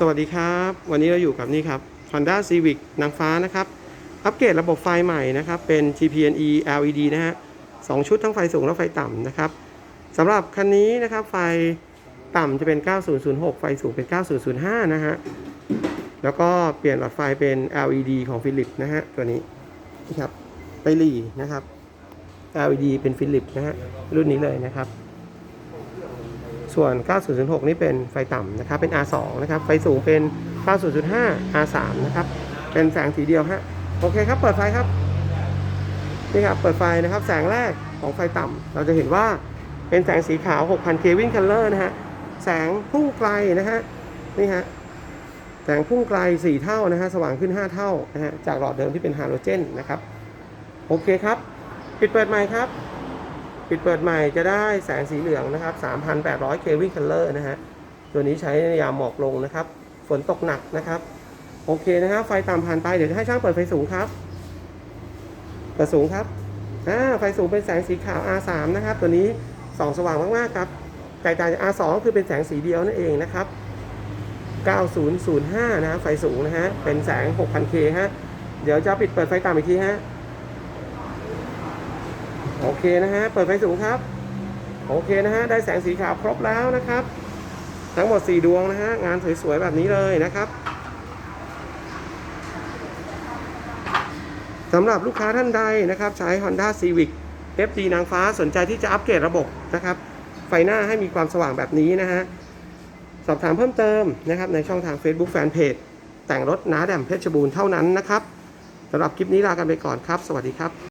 สวัสดีครับ วันนี้เราอยู่กับนี่ครับ Honda Civic นางฟ้านะครับ อัปเกรดระบบไฟใหม่นะครับ เป็น GPNE LED นะฮะสองชุดทั้งไฟสูงและไฟต่ำนะครับสำหรับคันนี้นะครับ ไฟต่ำจะเป็น 9006 ไฟสูงเป็น 9005 นะฮะ แล้วก็เปลี่ยนหลอดไฟเป็น LED ของฟิลิปนะฮะ ตัวนี้นะครับไปหลีนะครับ LED เป็นฟิลิปนะฮะ รุ่นนี้เลยนะครับ ส่วน 9006 นี่เป็นไฟต่ำนะครับ เป็น R2 นะครับ ไฟสูงเป็น 9005 R3 นะครับ เป็นแสงสีเดียวฮะ โอเคครับ เปิดไฟครับ นี่ครับ เปิดไฟนะครับ แสงแรกของไฟต่ำ เราจะเห็นว่าเป็นแสงสีขาว 6,000 Kelvin color นะฮะ แสงพุ่งไกลนะฮะ นี่ฮะ แสงพุ่งไกล 4 เท่านะฮะ สว่างขึ้น 5 เท่านะฮะ จากหลอดเดิมที่เป็นฮาโลเจนนะครับ โอเคครับ ปิดเปิดใหม่ครับ ปิดเปิดใหม่จะได้แสงสีเหลืองนะครับ 3,800เควินคัลเลอร์นะฮะ ตัวนี้ใช้ในยามหมอกลงนะครับ ฝนตกหนักนะครับ โอเคนะครับ ไฟต่ำผ่านไป เดี๋ยวจะให้ช่างเปิดไฟสูงครับเปิดสูงครับอ่าไฟสูงเป็นแสงสีขาว R3 นะครับ ตัวนี้ส่องสว่างมากๆครับแตกต่างจาก R2 คือเป็นแสงสีเดียวนั่นเองนะครับ 9005 นะฮะไฟสูงนะฮะ เป็นแสง 6,000K ฮะ เดี๋ยวจะปิดเปิดไฟต่ำอีกทีฮะ โอเคนะฮะ เปิดไฟสูงครับ โอเคนะฮะ ได้แสงสีขาวครบแล้วนะครับ ทั้งหมด 4 ดวงนะฮะ งานสวยๆแบบนี้เลยนะครับสำหรับลูกค้าท่านใดนะครับ ใช้ Honda Civic FD นางฟ้าสนใจที่จะอัปเกรดระบบนะครับ ไฟหน้าให้มีความสว่างแบบนี้นะฮะ สอบถามเพิ่มเติมนะครับ ในช่องทาง Facebook Fanpage แต่งรถน้าแดมเพชรบูรณ์เท่านั้นนะครับสำหรับคลิปนี้ลากันไปก่อนครับ สวัสดีครับ